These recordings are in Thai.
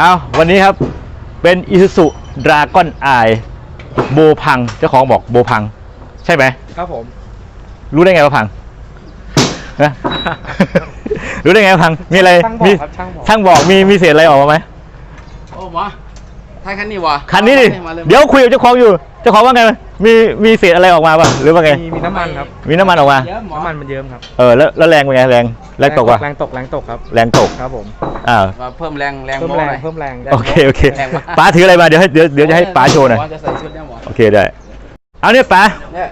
เอาวันนี้ครับเป็น Isuzu Dragon Eye โบพังเจ้าของบอกโบพัง ใช่ไหม ครับผม รู้ได้ไงว่าพังนะ รู้ได้ไงว่าพังมีอะไรช่างบอกมีครับช่างบอก ช่างบอกมีมีเศษอะไรออกมาไหมโอ้หมอท้ายคันนี้วะคันนี้ดิมาลเดี๋ยวคุยกับเจ้าของอยู่เจ้าของว่าไง มีมีเศษอะไรออกมาป่ะหรือว่าไง มีมีน้ำมันครับมีน้ำมันออกมาเยอะหมอน้ำมันมันเยิ้มครับเออแล้วแล้วแรงเป็นไงแรงแรงตกว่ะแรงตกแรงตกครับแรงตกครับผมอ้าวมาเพิ่มแรงแรงเพิ่มโม้แรงหน่อยเพิ่มแรงโอเคโอเคแรงมากป้าถืออะไรมาเดี๋ยวให้เดี๋ยวเดี๋ยวจะให้ป้าโชว์หน่อยมจะใส่ชุดเนี่ยหมอโอเคได้เอาเนี่ยป้าเนี่ย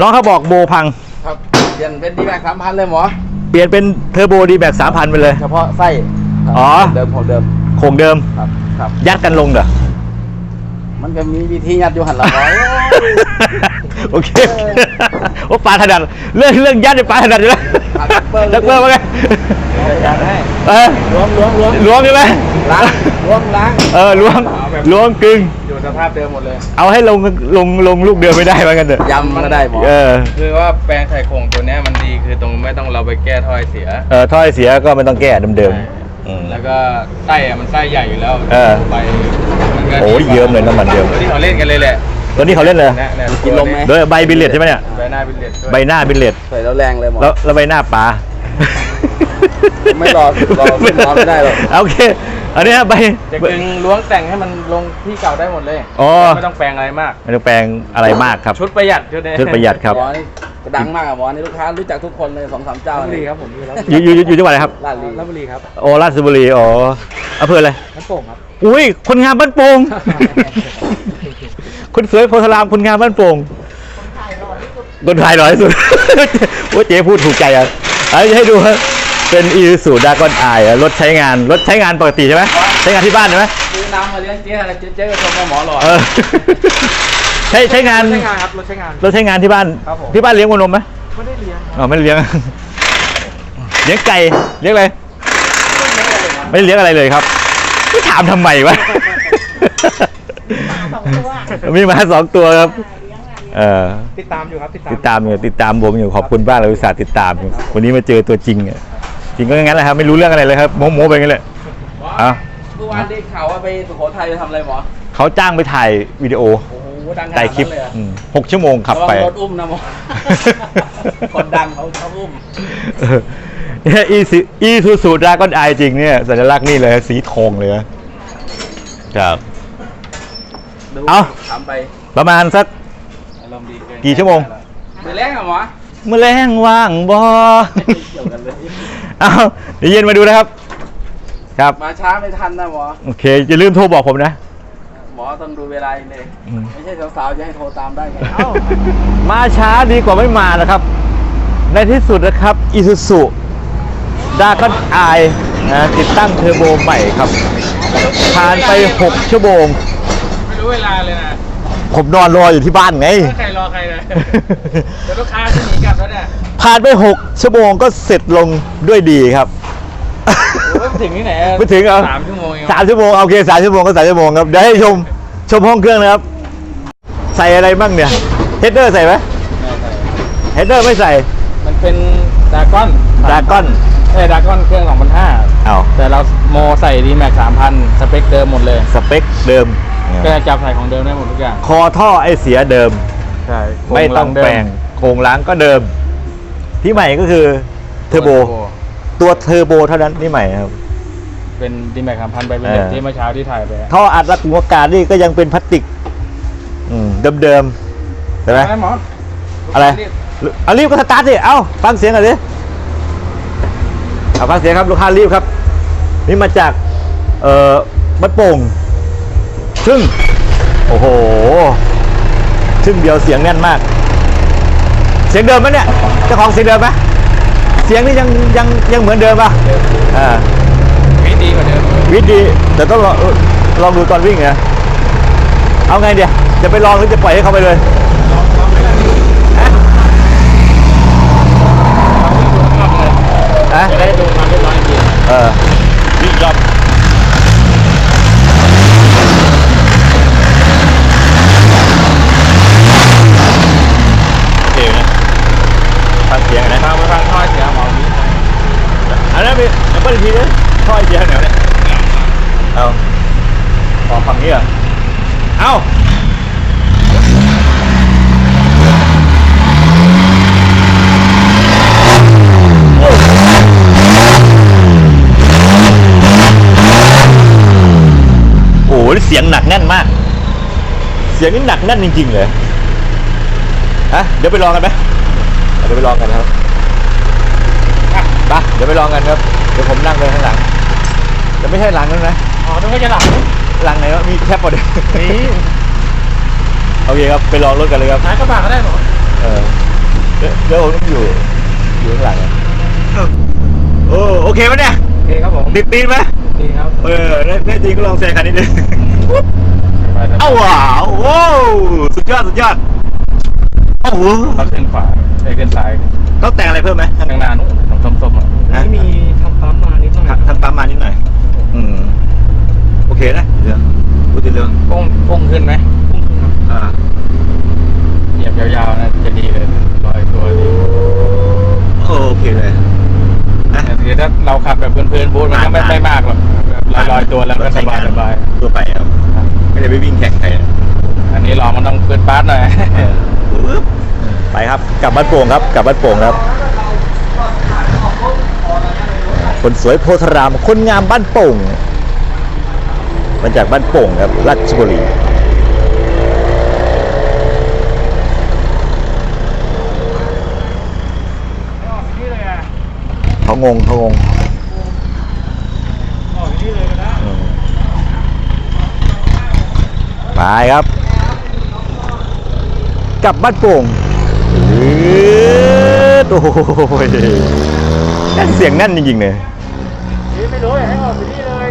น้องเขาบอกโบพังครับเปลี่ยนเป็นดีแม็กสามพันเลยหมอเปลี่ยนเป็นเทอร์โบดีแบบสามพันไปเลยเฉพาะไส้ครับอ๋อเดิมของเดิมโครงเดิมครับครับยัดกันลงเหรอ มันก็มีวิธียัดอยู่หันหลังไว้โอเคโอ้ปลาถนัดเรื่องเรื่องยัดในปลาถนัดอยู่แล้วปลาดักเบิ้ลดักเบิ้ลว่าไงยัดให้เออล้วงล้วงล้วงล้วงใช่ไหมล้างล้วงล้างเออล้วงล้วงกึ่งอยู่สภาพเดิมหมดเลย เอาให้ลงลงลงลูกเดิมไม่ได้ว่ากันเถอะยำก็ได้หมอเออคือว่าแปลงไข่โข่งตัวเนี้ยมันดีคือตรงไม่ต้องเราไปแก้ถ้อยเสียเออถ้อยเสียก็ไม่ต้องแก้เดิมๆ อืม แล้วก็ไส้อะมันไส้ใหญ่อยู่แล้วเออไปมันก็โอ้ยเยิ้มเลยน้ำมันเยิ้มตัวที่เขาเล่นกันเลยแหละตัวนี้เขาเล่นเลยนะเนี่ยกินลมไหม โดยใบบิลเลตใช่ไหมเนี่ย ใบหน้าเป็นเหล็ดด้วยใบหน้าบิลเลตใส่แล้วแรงเลยหมอ แล้วแล้วใบหน้าปลาไม่รอรอขึ้นรอไม่ได้หรอก โอเค อันนี้ฮะใบ จะกึงล้วงแต่งให้มันลงที่เก่าได้หมดเลยอ๋อ ไม่ต้องแปลงอะไรมาก ไม่ต้องแปลงอะไรมากครับชุดประหยัดชุดนี้ชุดประหยัดครับ หมอนี่ ดังมากอะหมอนี่ลูกค้ารู้จักทุกคนเลยสองสามเจ้าลาดบุรีนี่ครับผมอยู่แล้วอยู่อยู่อยู่อยู่จังหวัดอะไรครับลาดลีลาดบุรีครับโอ้ราชบุรีอ๋ออำเภออะไรน้ำโป่งครับ อุ้ยคนงามบ้านโป่งคนสวยโพธารามคนงามบ้านโป่งคนไทยหล่อที่สุดโอ้เจ๊พูดถูกใจอะเอาให้ดูครับเป็นอีสูดากอนไอรถใช้งานรถใช้งานปกติใช่ไหมใช้งานที่บ้านใช่ไหมซื้อน้ำมาเลี้ยงเจ๊อะไรเจ๊เจ๊ก็ชมว่าหมอหล่อเออ ใช้ใช้งานรถใช้งานครับรถใช้งานรถใช้งานที่บ้าน ครับผม ที่บ้านเลี้ยงวัวนมไหมไม่ได้เลี้ยงอ๋อไม่ได้เลี้ยง เลี้ยงไก่เลี้ยงอะไร ไม่ได้เลี้ยงอะไรเลยครับไม่ถามทำไมวะ มีหมาสองตัวครับ เออ ติดตามอยู่ครับติดตามติดตามอยู่ติดตามผมอยู่ขอบคุณบ้างเลยอุตส่าห์ติดตามอยู่วันนี้มาเจอตัวจริงอะจริงก็งั้นแหละครับไม่รู้เรื่องอะไรเลยครับโม้ๆไปงั้นแหละอะเมื่อวานได้ข่าวว่าไปสุโขทัยไปทำอะไรหมอเขาจ้างไปถ่ายวิดีโอ โอ้โห ดังขนาดถ่ายคลิปนั้นเลยอะอืมหกชั่วโมงขับไป ระวังรถอุ้มนะหมอคนดังเขาเขาอุ้ม เออเนี่ยอีซูอีซูซูดราก้อนไอจริงเนี่ย สัญลักษณ์นี่เลย สีทองเลยนะครับ ดูเอ้าถามไปประมาณสัก อารมณ์ดีเนกี่ชั่วโมง ไปแรงอะหมอเมื่อแรงว่างบอเกี่ยวกันเลย เอาเดี๋ยวเย็นมาดูนะครับ ครับ มาช้าไม่ทันนะหมอโอเคอย่าลืมโทรบอกผมนะห มอต้องดูเวลาเองเลยอืมไม่ใช่สาวๆจะให้โทรตามได้ไงเอ้ามาช้าดีกว่าไม่มานะครับ ในที่สุดนะครับอีซูซูดาก้อนไอนะติดตั้งเทอร์โบใหม่ครับผ่านไป 6 ชั่วโมง ไม่รู้เวลาเลยนะ ผมนอนรออยู่ที่บ้านไงถ้าใครรอใครเลยเดี๋ยวลูกค้าจะหนีกลับแล้วเนี่ยผ่านไป 6 ชั่วโมงก็เสร็จลงด้วยดีครับโอ้ยไป ถึงที่ไหนอะไม่ถึงเหรอ สามชั่วโมงเองสามชั่วโมงโอเคสามชั่วโมงก็สามชั่วโมงครับเดี๋ยวให้ชมชมห้องเครื่องนะครับ ใส่อะไรบ้างเนี่ยเฮดเดอร์ใส่ไหมเฮดเดอร์ไม่ใส่มันเป็นดากอนดราก้อนเอ้ดากอนเครื่อง2,500เอาแต่เราโมใส่ดีแม็ก3,000 สเปคเดิมหมดเลย สเปคเดิมก็จะจับใส่ของเดิมได้หมดทุกอย่าง คอท่อไอเสียเดิม ใช่ไม่ต้องแปลงโครงล้างก็เดิม ที่ใหม่ก็คือเทอร์โบ ตัวเทอร์โบเท่านั้นที่ใหม่ครับ เป็นดีแม็ก3,000ไปเป็นเออแบบที่เมื่อเช้าที่ถ่ายไปท่ออัดรักหัวการนี่ก็ยังเป็นพลาสติกอืมเดิมๆใช่ไหม หมออะไร เอารีบก็สตาร์ทสิเอาฟังเสียงหน่อยดิเอาฟังเสียงครับลูกค้ารีบครับ นี่มาจาก เอ่อบัดโป่งซึ่ง โอ้โห ซึ่งเดียวเสียงแน่นมาก เสียงเดิมไหมเนี่ยเจ้าของเสียงเดิมไหมเสียงนี่ยังยังยังเหมือนเดิมป่ะอ่าวิดีกว่าเดิมวิทย์ดีแต่ต้องลองลองดูตอนวิ่งนะเอาไงเดี๋ยวจะไปลองหรือจะปล่อยให้เขาไปเลยฮะฮะจะได้ดูความเรียบร้อยจริงเออวิ่งรอบโอเคนะฟังเสียงนะ ฟังไปฟังท่อเสียงหมอวิ อันนั้นเป็นดับเบิลทีนึงท่อไอเสียงแนวเนี่ยเอานี่เหรอเอ้าโอ้โหเสียงหนักแน่นมาก เสียงนี่หนักแน่นจริงๆเลยฮะเดี๋ยวไปลองกันไหมเดี๋ยวไปลองกันครับอะไปเดี๋ยวไปลองกันครับ เดี๋ยวผมนั่งไปข้างหลังจะไม่ใช่หลังนั่นนะ อ๋อต้องให้จะหลังหลังไหนวะมีแคปหมดเลยนี่โอเคครับไปลองรถกันเลยครับท้ายกระบะก็ได้เหรอเออเดี๋ยวเดี๋ยวผมต้องอยู่อยู่ข้างหลังอะโอ้โอเคปะเนี่ยโอเคครับผมติดตีนไหมดีครับเออแน่แน่จริงก็ลองแซงคันนี้ดิเอ้าว้าวโอ้สุดยอดสุดยอดโอ้โหเราขึ้นขวา ไปขึ้นซ้ายต้องแต่งอะไรเพิ่มไหมข้างหน้านู้นตรงส้มๆอะนี่มีทำปั๊มมานิดหน่อยทำทำปั๊มมานิดหน่อย อืม โอเคนะเรื่องพูดถึงเรื่องพุ่งพุ่งขึ้นไหมอ่าเหยียบยาวๆนะจะดีเลยลอยตัวดีโอเคเลยนะแต่คือถ้าเราขับแบบเพลินๆบูธมันก็ไม่ไม่มากหรอกแบบลอยๆตัวแล้วก็สบายสบายตัวไปครับไม่ได้ไปวิ่งแข่งใครนะๆอันนี้ลองมันต้องเปิดปาร์ตหน่อยปึ๊บ ไปครับกลับบ้านโป่งครับกลับบ้านโป่งครับ คนสวยโพธาราม คนงามบ้านโป่งมาจากบ้านโป่งครับราชบุรีเลยอะเขางงเขางงออกที่เลยก็ไปครับ กลับบ้านโป่ง โอ้โหแน่นเสียงแน่นจริงๆเลยนี่ไม่รู้อยากให้ออกไปนี่เลย